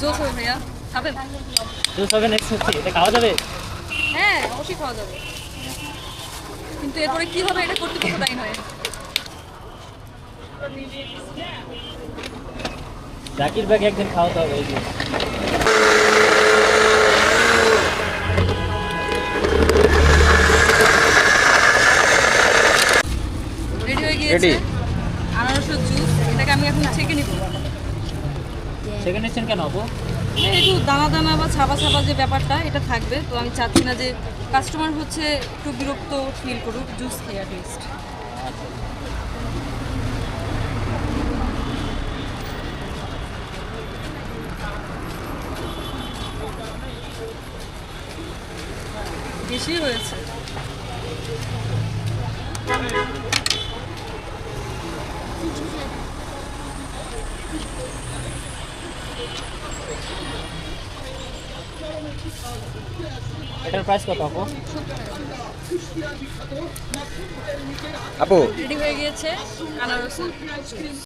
জোস হবে ভাইয়া। খাবেন? জুস হবে নেক্সট হচ্ছে এটা খাওয়া যাবে? হ্যাঁ অবশ্যই খাওয়া যাবে। কিন্তু এরপরে কি হবে এটা করতে কত টাইম হয় জাকির ব্যাগ একদিন খাওয়াতে হবে এই রেডি হয়ে গিয়েছে? আনারসের জুস এটাকে আমি এখন ছেঁকে সেকেন্ড নিচ্ছেন কেন আপু? একটু দানা দানা বা ছাপা ছাপা যে ব্যাপারটা, এটা থাকবে। তো আমি চাচ্ছি না যে কাস্টমার হচ্ছে একটু বিরক্ত ফিল করুক জুস খেয়ে টেস্ট বেশি হয়েছে। এটার প্রাইস কত আপু? আপু? রেডি হয়ে গিয়েছে আনারসের